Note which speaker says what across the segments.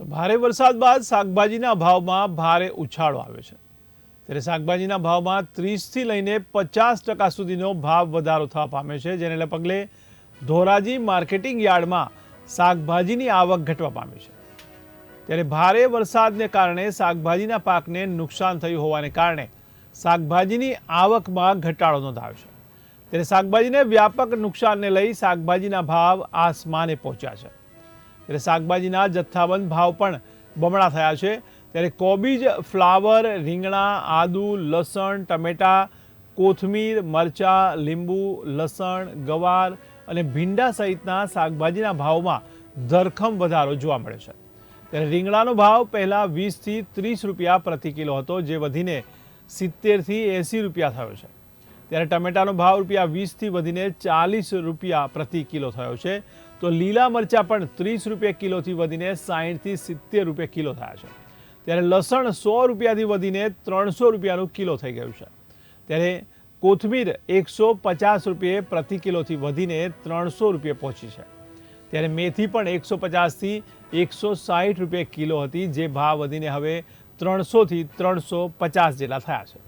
Speaker 1: ભારે વરસાદ બાદ શાકભાજીના ભાવમાં ભારે ઉછાળો આવ્યો છે. ત્યારે શાકભાજીના ભાવમાં ત્રીસથી લઈને પચાસ ટકા સુધીનો ભાવ વધારો થવા પામે છે, જેને પગલે ધોરાજી માર્કેટિંગ યાર્ડમાં શાકભાજીની આવક ઘટવા પામી છે. ત્યારે ભારે વરસાદને કારણે શાકભાજીના પાકને નુકસાન થયું હોવાને કારણે શાકભાજીની આવકમાં ઘટાડો નોંધાયો છે. ત્યારે શાકભાજીને વ્યાપક નુકસાનને લઈ શાકભાજીના ભાવ આસમાને પહોંચ્યા છે. ત્યારે શાકભાજીના જથ્થાબંધ ભાવ પણ બમણા થયા છે. ત્યારે કોબીજ, ફ્લાવર, રીંગણા, આદુ, લસણ, ટમેટા, કોથમીર, મરચાં, લીંબુ, લસણ, ગવાર અને ભીંડા સહિતના શાકભાજીના ભાવમાં ધરખમ વધારો જોવા મળે છે. ત્યારે રીંગણાનો ભાવ પહેલાં વીસથી ત્રીસ રૂપિયા પ્રતિ કિલો હતો, જે વધીને સિત્તેરથી એંસી રૂપિયા થયો છે. ત્યારે ટમેટાનો ભાવ રૂપિયા વીસથી વધીને ચાલીસ રૂપિયા પ્રતિ કિલો થયો છે. તો લીલા મરચાં પણ ત્રીસ રૂપિયા કિલોથી વધીને સાહીઠથી સિત્તેર રૂપિયા કિલો થયા છે. ત્યારે લસણ સો રૂપિયાથી વધીને ત્રણસો રૂપિયાનું કિલો થઈ ગયું છે. ત્યારે કોથમીર એકસો પચાસ રૂપિયે પ્રતિ કિલોથી વધીને ત્રણસો રૂપિયે પહોંચી છે. ત્યારે મેથી પણ એકસો પચાસથી એકસો સાહીઠ રૂપિયા કિલો હતી, જે ભાવ વધીને હવે ત્રણસોથી ત્રણસો પચાસ જેટલા થયા છે.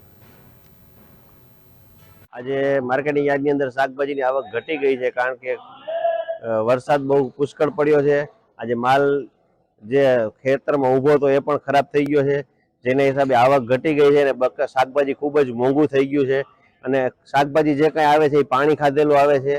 Speaker 2: આજે માર્કેટિંગ યાર્ડની અંદર શાકભાજીની આવક ઘટી ગઈ છે કારણ કે વરસાદ બહુ પુષ્કળ પડ્યો છે. આજે માલ જે ખેતરમાં ઊભો હતો એ પણ ખરાબ થઈ ગયો છે. જેના હિસાબે આવક ઘટી ગઈ છે અને શાકભાજી ખૂબ જ મોંઘું થઈ ગયું છે. અને શાકભાજી જે કાંઈ આવે છે એ પાણી ખાધેલું આવે છે.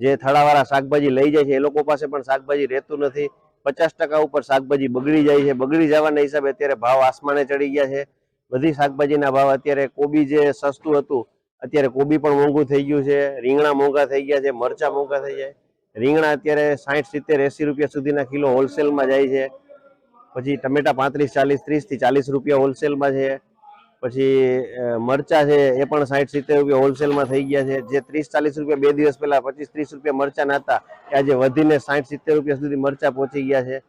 Speaker 2: જે થળાવાળા શાકભાજી લઈ જાય છે, એ લોકો પાસે પણ શાકભાજી રહેતું નથી. પચાસ ટકા ઉપર શાકભાજી બગડી જાય છે. બગડી જવાના હિસાબે અત્યારે ભાવ આસમાને ચડી ગયા છે. બધી શાકભાજીના ભાવ અત્યારે કોબી જે સસ્તું હતું અત્યારે કોબી પણ મોંઘું થઈ ગયું છે, રીંગણા મોંઘા થઈ ગયા છે, મરચા મોંઘા થઈ જાય. રીંગણા અત્યારે સાઠ સિત્તેર, એસી રૂપિયા સુધીના કિલો હોલસેલમાં જાય છે. પછી ટમેટા પાંત્રીસ, ચાલીસ, ત્રીસથી ચાલીસ રૂપિયા હોલસેલમાં છે. પછી મરચા છે, એ પણ સાઠ સિત્તેર રૂપિયા હોલસેલમાં થઈ ગયા છે. જે ત્રીસ, ચાલીસ રૂપિયા બે દિવસ પહેલા, પચીસ, ત્રીસ રૂપિયા મરચા નાતા, એ આજે વધીને સાઠ સિત્તેર રૂપિયા સુધી મરચા પહોંચી ગયા છે.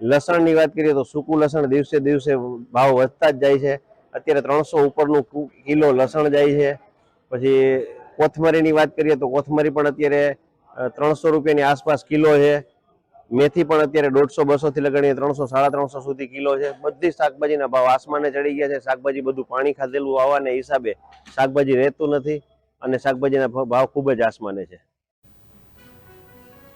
Speaker 2: લસણની વાત કરીએ તો સૂકું લસણ દિવસે દિવસે ભાવ વધતા જ જાય છે. અત્યારે ત્રણસો ઉપરનું કિલો લસણ જાય છે. પછી કોથમરીની વાત કરીએ તો કોથમરી પણ અત્યારે ત્રણસો રૂપિયાની આસપાસ કિલો છે. મેથી પણ અત્યારે દોઢસો, બસોથી લગાડીને ત્રણસો, સાડા ત્રણસો સુધી કિલો છે. બધી શાકભાજીના ભાવ આસમાને ચડી ગયા છે. શાકભાજી બધું પાણી ખાધેલું આવવાને હિસાબે શાકભાજી રહેતું નથી અને શાકભાજીના ભાવ ખૂબ જ આસમાને છે.